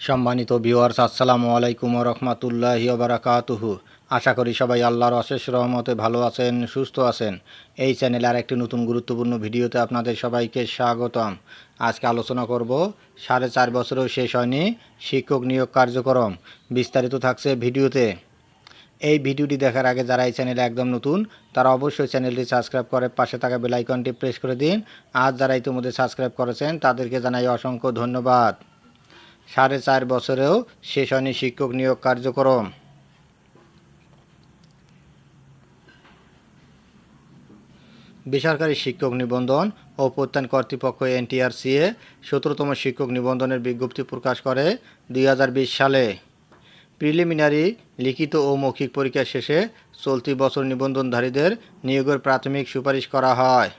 সম্মানিত ভিউয়ার্স আসসালামু আলাইকুম রহমতুল্লাহি বারাকাতুহু। আশা করি সবাই আল্লাহর অশেষ রহমতে ভালো আছেন, সুস্থ আছেন। এই চ্যানেলে আর একটি নতুন গুরুত্বপূর্ণ ভিডিওতে আপনাদের সবাইকে স্বাগতম। আজকে আলোচনা করব, সাড়ে চার বছরেও শেষ হয়নি শিক্ষক নিয়োগ কার্যক্রম। বিস্তারিত থাকছে ভিডিওতে। এই ভিডিওটি দেখার আগে যারা এই চ্যানেলে একদম নতুন, তারা অবশ্যই চ্যানেলটি সাবস্ক্রাইব করে পাশে থাকা বেলাইকনটি প্রেস করে দিন। আর যারা ইতিমধ্যে সাবস্ক্রাইব করেছেন, তাদেরকে জানাই অসংখ্য ধন্যবাদ। সাড়ে চার বছরেও শেষ হয়নি শিক্ষক নিয়োগ কার্যক্রম। বেসরকারি শিক্ষক নিবন্ধন ও প্রত্যান কর্তৃপক্ষ এনটিআরসিএ সতেরোতম শিক্ষক নিবন্ধনের বিজ্ঞপ্তি প্রকাশ করে দুই হাজার বিশ সালে। প্রিলিমিনারি, লিখিত ও মৌখিক পরীক্ষা শেষে চলতি বছর নিবন্ধনধারীদের নিয়োগের প্রাথমিক সুপারিশ করা হয়।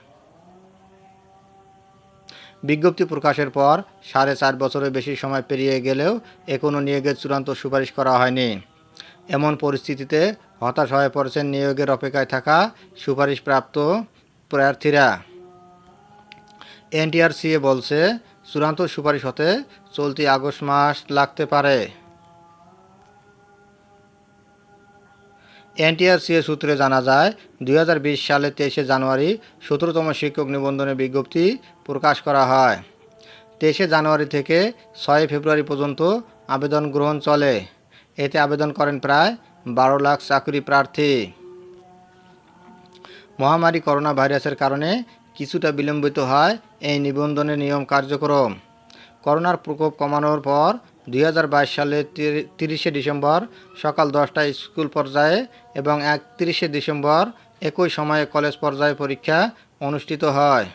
বিজ্ঞপ্তি প্রকাশের পর সাড়ে চার বছরের বেশি সময় পেরিয়ে গেলেও এখনও নিয়োগের চূড়ান্ত সুপারিশ করা হয়নি। এমন পরিস্থিতিতে হতাশ হয়ে পড়েছেন নিয়োগের অপেক্ষায় থাকা সুপারিশপ্রাপ্ত প্রার্থীরা। এনটিআরসিএ বলছে, চূড়ান্ত সুপারিশ হতে চলতি আগস্ট মাস লাগতে পারে। এনটিআরসিএ সূত্রে জানা যায়, দুই সালের তেইশে জানুয়ারি সতেরোতম শিক্ষক নিবন্ধনের বিজ্ঞপ্তি প্রকাশ করা হয়। তেইশে জানুয়ারি থেকে ছয় ফেব্রুয়ারি পর্যন্ত আবেদন গ্রহণ চলে। এতে আবেদন করেন প্রায় বারো লাখ চাকরি প্রার্থী। মহামারী করোনা ভাইরাসের কারণে কিছুটা বিলম্বিত হয় এই নিবন্ধনের নিয়ম কার্যক্রম। করোনার প্রকোপ কমানোর পর দুই সালের তিরিশে ডিসেম্বর সকাল দশটায় স্কুল পর্যায়ে এবং একত্রিশে ডিসেম্বর একই সময়ে কলেজ পর্যায়ে পরীক্ষা অনুষ্ঠিত হয়।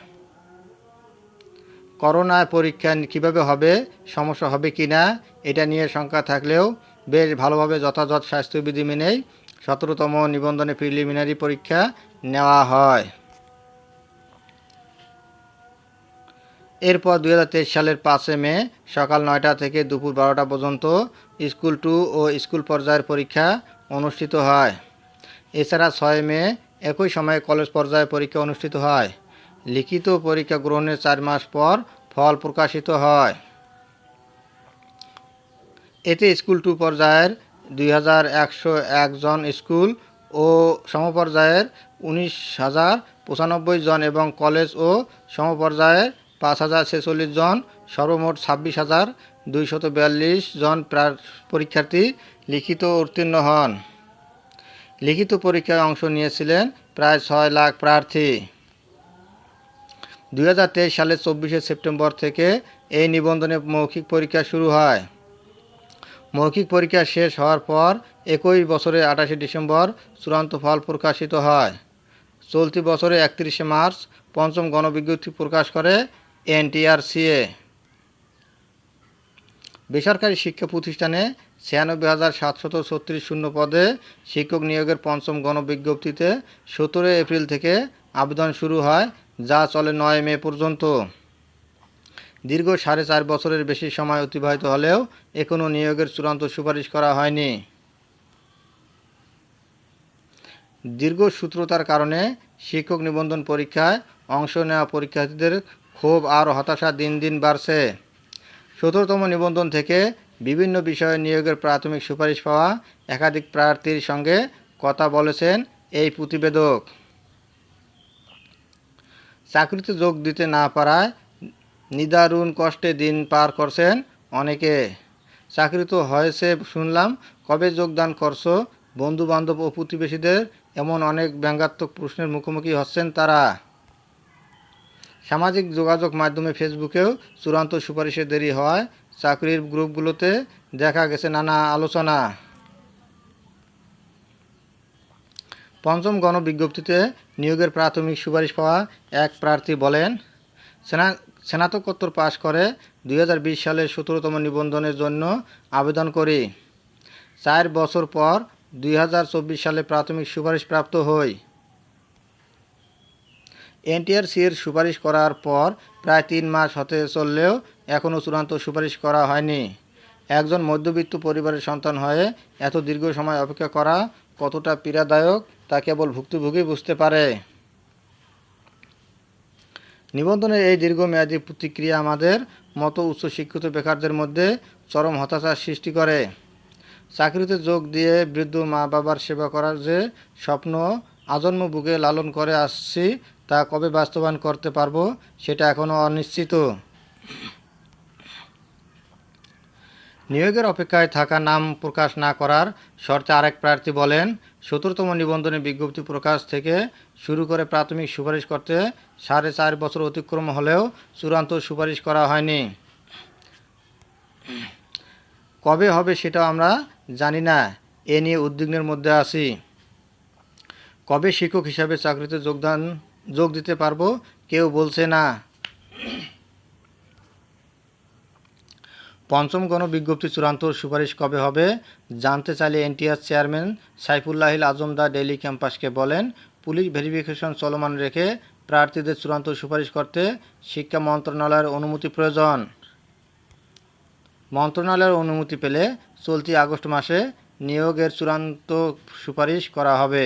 করোনায় পরীক্ষা কীভাবে হবে, সমস্যা হবে কি না, এটা নিয়ে শঙ্কা থাকলেও বেশ ভালোভাবে যথাযথ স্বাস্থ্যবিধি মেনেই সতেরোতম নিবন্ধনে প্রিলিমিনারি পরীক্ষা নেওয়া হয়। এরপর দু হাজার তেইশ সালের পাঁচে মে সকাল নয়টা থেকে দুপুর বারোটা পর্যন্ত স্কুল টু ও স্কুল পর্যায়ের পরীক্ষা অনুষ্ঠিত হয়। এছাড়া ছয় মে একই সময়ে কলেজ পর্যায়ে পরীক্ষা অনুষ্ঠিত হয়। লিখিত পরীক্ষা গ্রহণের চার মাস পর ফল প্রকাশিত হয়। এতে স্কুল টু পর্যায়ের দুই হাজার একশো একজন স্কুল ও সমপর্যায়ের উনিশ হাজার পঁচানব্বই জন এবং কলেজ ও সমপর্যায়ের পাঁচ হাজার ছেচল্লিশ জন, সর্বমোট ছাব্বিশ হাজার দুইশত বিয়াল্লিশ জন পরীক্ষার্থী লিখিত উত্তীর্ণ হন। লিখিত পরীক্ষায় অংশ নিয়েছিলেন প্রায় ছয় লাখ প্রার্থী। দুই হাজার তেইশ সালের চব্বিশে সেপ্টেম্বর থেকে এই নিবন্ধনে মৌখিক পরীক্ষা শুরু হয়। মৌখিক পরীক্ষা শেষ হওয়ার পর একই বছরে আঠাশে ডিসেম্বর চূড়ান্ত ফল প্রকাশিত হয়। চলতি বছরে একত্রিশে মার্চ পঞ্চম গণবিজ্ঞপ্তি প্রকাশ করে এনটিআরসিএ বেসরকারি শিক্ষা প্রতিষ্ঠানে ছিয়ানব্বই হাজার সাতশত ছত্রিশ শূন্য পদে শিক্ষক নিয়োগের পঞ্চম গণবিজ্ঞপ্তিতে সতেরো এপ্রিল থেকে আবেদন শুরু হয়, যা চলে নয় মে পর্যন্ত। দীর্ঘ সাড়ে চার বছরের বেশি সময় অতিবাহিত হলেও এখনও নিয়োগের চূড়ান্ত সুপারিশ করা হয়নি। দীর্ঘ সূত্রতার কারণে শিক্ষক নিবন্ধন পরীক্ষায় অংশ নেওয়া পরীক্ষার্থীদের ক্ষোভ আর হতাশা দিন দিন বাড়ছে। সতেরোতম নিবন্ধন থেকে বিভিন্ন বিষয়ে নিয়োগের প্রাথমিক সুপারিশ পাওয়া একাধিক প্রার্থীর সঙ্গে কথা বলেছেন এই প্রতিবেদক। চাকরিতে যোগ দিতে না পারায় নিদারুণ কষ্টে দিন পার করছেন অনেকে। চাকরি তো হয়েছে, শুনলাম। কবে যোগদান করছ? বন্ধু বান্ধব ও প্রতিবেশীদের এমন অনেক ব্যঙ্গাত্মক প্রশ্নের মুখোমুখি হচ্ছেন তারা। সামাজিক যোগাযোগ মাধ্যমে ফেসবুকেও চূড়ান্ত সুপারিশে দেরি হয় চাকরির গ্রুপগুলোতে দেখা গেছে নানা আলোচনা। পঞ্চম গণবিজ্ঞপ্তিতে নিয়োগের প্রাথমিক সুপারিশ পাওয়া এক প্রার্থী বলেন, সেনা, স্নাতকোত্তর পাশ করে দুই সালের সতেরোতম নিবন্ধনের জন্য আবেদন করি। চার বছর পর দুই হাজার চব্বিশ সালে প্রাথমিক সুপারিশ প্রাপ্ত হই। এনটিআরসির সুপারিশ করার পর প্রায় তিন মাস হতে চললেও এখনও চূড়ান্ত সুপারিশ করা হয়নি। একজন মধ্যবিত্ত পরিবারের সন্তান হয়ে এত দীর্ঘ সময় অপেক্ষা করা কতটা পীড়াদায়ক তা কেবল ভুক্তভোগী বুঝতে পারে। নিবন্ধনের এই দীর্ঘমেয়াদী প্রতিক্রিয়া আমাদের মতো উচ্চশিক্ষিত বেকারদের মধ্যে চরম হতাশার সৃষ্টি করে। চাকরিতে যোগ দিয়ে বৃদ্ধ মা বাবার সেবা করার যে স্বপ্ন, আজন্ম বুকে লালন করে আসছি তা কবে বাস্তবায়ন করতে পারব সেটা এখনও অনিশ্চিত। নিয়োগের অপেক্ষায় থাকা নাম প্রকাশ না করার শর্তে আরেক প্রার্থী বলেন সতেরোতম নিবন্ধনে বিজ্ঞপ্তি প্রকাশ থেকে শুরু করে প্রাথমিক সুপারিশ করতে সাড়ে চার বছর অতিক্রম হলেও চূড়ান্ত সুপারিশ করা হয়নি। কবে হবে সেটাও আমরা জানি না, এ নিয়ে উদ্বিগ্নের মধ্যে আছি। কবে শিক্ষক হিসাবে চাকরিতে যোগদান যোগ দিতে পারব, কেউ বলছে না। পঞ্চম গণবিজ্ঞপ্তি চূড়ান্ত সুপারিশ কবে হবে? জানতে চাইলে NTR chairman Saifullahil Azam the Daily ক্যাম্পাসকে বলেন, পুলিশ ভেরিফিকেশন চলমান রেখে প্রার্থীদের চূড়ান্ত সুপারিশ করতে শিক্ষা মন্ত্রণালয়ের অনুমতি প্রয়োজন। মন্ত্রণালয়ের অনুমতি পেলে চলতি আগস্ট মাসে নিয়োগের চূড়ান্ত সুপারিশ করা হবে।